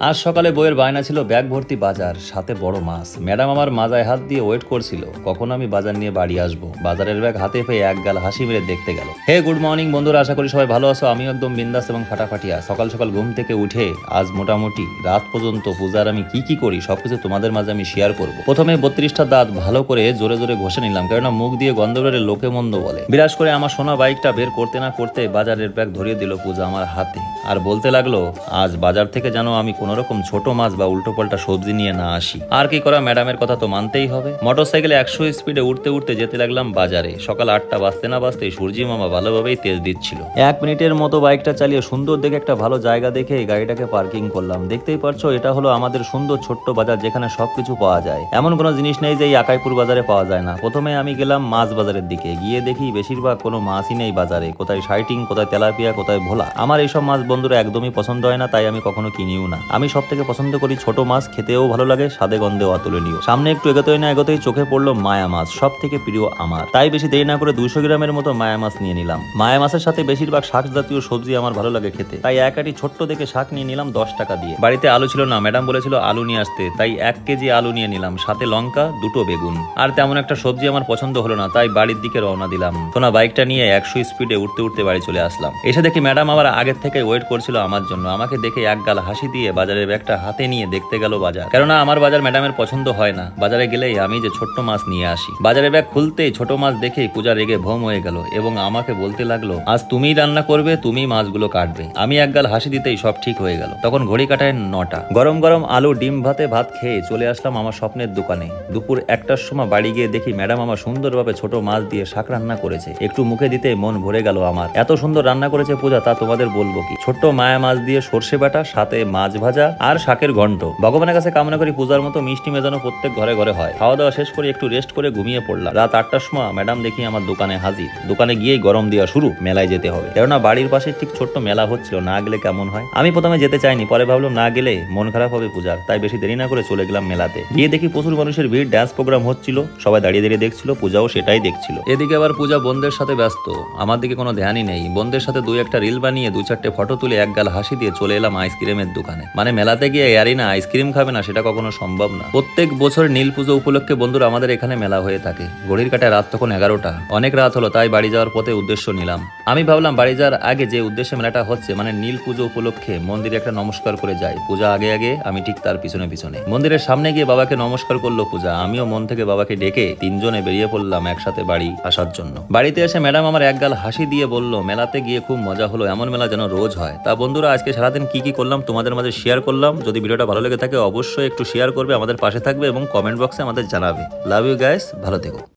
আজ সকালে বইয়ের বায়না ছিল ব্যাগ ভর্তি বাজার, সাথে বড় মাছ। ম্যাডাম আমার মাজায় হাত দিয়ে ওয়েট করছিল। কখন আমি বাজার নিয়ে বাড়ি আসব? বাজারের ব্যাগ হাতে পেয়ে এক গাল হাসি মেরে দেখতে গেল। হে, গুড মর্নিং বন্ধুরা, আশা করি সবাই ভালো আছো। আমিও একদম বিন্দাস এবং ফাটাফাটিয়া সকাল সকাল ঘুম থেকে উঠে আজ মোটামুটি রাত পর্যন্ত পূজার আমি কি কি করি, সবকিছু তোমাদের মাঝে আমি শেয়ার করব। প্রথমে বত্রিশটা দাঁত ভালো করে জোরে জোরে ঘষে নিলাম, কেননা মুখ দিয়ে গন্ধ লোকে মন্দ বলে। বিরাজ করে আমার সোনা বাইকটা বের করতে না করতে বাজারের ব্যাগ ধরিয়ে দিল পূজা আমার হাতে। আর বলতে লাগল, আজ বাজার থেকে যেন আমি কোন রকম ছোট মাছ বা উল্টো পাল্টা সবজি নিয়ে না আসি। আর কি করা, ম্যাডামের কথা তো মানতেই হবে। মোটরসাইকেলে একশো স্পিডে উঠতে উঠতে যেতে লাগলাম বাজারে। সকাল আটটা বাজতে না বাজতে সূর্যি মামা ভালোভাবেই তেল দিচ্ছিল। এক মিনিটের মতো বাইকটা চালিয়ে সুন্দর দেখে একটা ভালো জায়গা দেখে গাড়িটাকে পার্কিং করলাম। দেখতেই পারছ, এটা হলো আমাদের সুন্দর ছোট্ট বাজার যেখানে সবকিছু পাওয়া যায়। এমন কোনো জিনিস নেই যে এই আকাইপুর বাজারে পাওয়া যায় না। প্রথমে আমি গেলাম মাছ বাজারের দিকে। গিয়ে দেখি বেশিরভাগ কোনো মাছই নেই বাজারে। কোথায় সাইটিং, কোথায় তেলাপিয়া, কোথায় ভোলা। আমার এইসব মাছ বন্ধুরা একদমই পছন্দ হয় না, তাই আমি কখনো কিনিও না। আমি সব থেকে পছন্দ করি ছোট মাছ, খেতেও ভালো লাগে, স্বাদে গন্ধেও অতুলনীয়। সামনে একটু এগোতেই না এগোতেই চোখে পড়ল মায়া মাছ সব থেকে প্রিয় আমার। তাই বেশি দেরি না করে দুইশো গ্রামের মতো মায়া মাছ নিয়ে নিলাম। মায়া মাছের সাথে বেশিরভাগ শাক জাতীয় সবজি আমার ভালো লাগে খেতে। তাই এক আটি ছোট্ট দেখে শাক নিয়ে নিলাম দশ টাকা দিয়ে। বাড়িতে আলু ছিল না, ম্যাডাম বলেছিল আলু নিয়ে আসতে। তাই এক কেজি আলু নিয়ে নিলাম, সাথে লঙ্কা, দুটো বেগুন। আর তেমন একটা সবজি আমার পছন্দ হলো না, তাই বাড়ির দিকে রওনা দিলাম। সোনা, বাইকটা নিয়ে একশো স্পিডে উঠতে উঠতে বাড়ি চলে আসলাম। এসে দেখি ম্যাডাম আবার আগের থেকে ওয়েট করছিল আমার জন্য। আমাকে দেখে এক গাল হাসি দিয়ে বাজারের ব্যাগটা হাতে নিয়ে দেখতে গেল বাজার। কেননা আমার বাজার ম্যাডামের পছন্দ হয় না। বাজারে গেলেই আমি যে ছোট্ট মাছ নিয়ে আসি। বাজারের ব্যাগ খুলতেই ছোট মাছ দেখেই পূজা রেগে ভোম হয়ে গেল এবং আমাকে বলতে লাগল, আজ তুমিই রান্না করবে, তুমিই মাছগুলো কাটবে। আমি এক গাল হাসি দিতেই সব ঠিক হয়ে গেল। তখন ঘড়ি কাটায় নটা। গরম গরম আলু, ডিম ভাতে ভাত খেয়ে চলে আসলাম আমার স্বপ্নের দোকানে। দুপুর একটার সময় বাড়ি গিয়ে দেখি ম্যাডাম আমার সুন্দরভাবে ছোট মাছ দিয়ে শাক রান্না করেছে। একটু মুখে দিতে মন ভরে গেল আমার। এত সুন্দর রান্না করেছে পূজা, তা তোমাদের বলব কি? ছোট্ট মায়া মাছ দিয়ে সর্ষে বাটা, সাথে মাছ ভাজা আর শাকের ঘন্ট ভগবানের কাছে কামনা করি পূজার মতো মিষ্টি মেজানো প্রত্যেক ঘরে ঘরে হয়। খাওয়া দাওয়া শেষ করে একটু রেস্ট করে ঘুমিয়ে পড়লাম। রাত আটটার সময় ম্যাডাম দেখি আমার দোকানে হাজির। দোকানে গিয়েই গরম দেওয়া শুরু, মেলায় যেতে হবে। কেননা বাড়ির পাশে ঠিক ছোট্ট মেলা হচ্ছিল, না গেলে কেমন হয়? আমি প্রথমে যেতে চাইনি, পরে ভাবলাম না গেলে মন খারাপ হবে পূজার, তাই বেশি দেরি না করে চলে গেলাম মেলাতে। গিয়ে দেখি প্রচুর মানুষের ভিড় ড্যান্স প্রোগ্রাম হচ্ছিল, সবাই দাঁড়িয়ে দাঁড়িয়ে দেখছিল, পূজাও সেটাই দেখছিল। এদিকে আবার পূজা বোনদের সাথে ব্যস্ত। আমার দিকে কোনো ধ্যানই নেই। বন্ধের সাথে দুই একটা রিল বানিয়ে দু চারটে ফটো তুলে এক গাল হাসি দিয়ে চলে এলাম আইসক্রিমের দোকানে। মানে মেলাতে গিয়ে এয়ারি না, আইসক্রিম খাবে না, সেটা কখনো সম্ভব না। প্রত্যেক বছর নীল পুজো উপলক্ষে বন্ধুরা আমাদের এখানে মেলা হয়ে থাকে। ঘড়ির কাটায় রাত তখন এগারোটা। অনেক রাত হলো, তাই বাড়ি যাওয়ার পথে উদ্দেশ্য নিলাম। আমি ভাবলাম বাড়ি যাওয়ার আগে যে উদ্দেশ্যে মেলাটা হচ্ছে মানে নীল পুজো উপলক্ষে মন্দিরে একটা নমস্কার করে যাই। পূজা আগে আগে, আমি ঠিক তার পিছনে পিছনে। মন্দিরের সামনে গিয়ে বাবাকে নমস্কার করল পূজা। আমিও মন থেকে বাবাকে ডেকে তিনজনে বেরিয়ে পড়লাম একসাথে বাড়ি আসার জন্য। বাড়িতে এসে ম্যাডাম আমার এক গাল হাসি দিয়ে বলল, মেলাতে গিয়ে খুব মজা হলো, এমন মেলা যেন রোজ হয়। তা বন্ধুরা, আজকে সারাদিন কি কি করলাম তোমাদের মাঝে শেয়ার করলাম। যদি ভিডিওটা ভালো লেগে থাকে, অবশ্যই একটু শেয়ার করবে, আমাদের পাশে থাকবে এবং কমেন্ট বক্সে আমাদের জানাবে। লাভ ইউ গাইস ভালো থেকো।